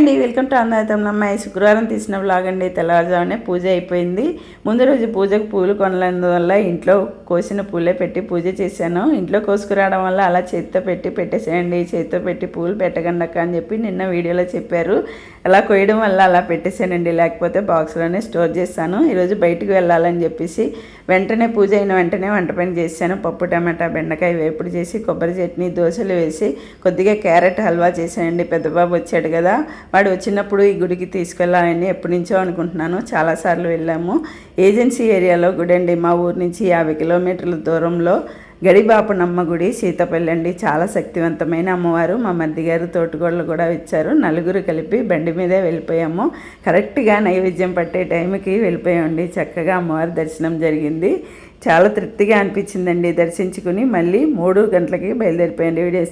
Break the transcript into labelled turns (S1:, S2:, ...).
S1: అండి welcome to అందరితం అమ్మాయి శుక్రవారం తీసిన వ్లాగ్ అండి తెల్లవారుజామునే పూజ అయిపోయింది. ముందు రోజు పూజకు పూలు కొనలేందువల్ల ఇంట్లో కోసిన పూలే పెట్టి పూజ చేశాను. ఇంట్లో కోసుకురావడం వల్ల అలా చేతితో పెట్టి పెట్టేసేయండి చేతితో పెట్టి పూలు పెట్టకండి అక్క అని చెప్పి నిన్న వీడియోలో చెప్పారు. అలా కొయ్యడం వల్ల అలా పెట్టేశానండి లేకపోతే బాక్స్లోనే స్టోర్ చేస్తాను. ఈరోజు బయటకు వెళ్ళాలని చెప్పేసి వెంటనే పూజ అయిన వెంటనే వంట పని చేశాను. పప్పు టమాటా బెండకాయ వేపుడు చేసి కొబ్బరి చట్నీ దోశలు వేసి కొద్దిగా క్యారెట్ హల్వా చేశానండి. పెద్దబాబు వచ్చాడు కదా వాడు వచ్చినప్పుడు ఈ గుడికి తీసుకెళ్ళాలని ఎప్పటి నుంచో అనుకుంటున్నాను. చాలాసార్లు వెళ్ళాము. ఏజెన్సీ ఏరియాలో గుడి అండి. మా ఊరు నుంచి యాభై కిలోమీటర్ల దూరంలో గడిబాపనమ్మ గుడి సీతపల్లి అండి. చాలా శక్తివంతమైన అమ్మవారు. మా మధ్య గారు కూడా ఇచ్చారు నలుగురు కలిపి బండి మీదే వెళ్ళిపోయాము. కరెక్ట్గా నైవేద్యం పట్టే టైంకి వెళ్ళిపోయామండి. చక్కగా అమ్మవారి దర్శనం జరిగింది. చాలా తృప్తిగా అనిపించిందండి దర్శించుకుని. మళ్ళీ మూడు గంటలకి బయలుదేరిపోయండి వీడియో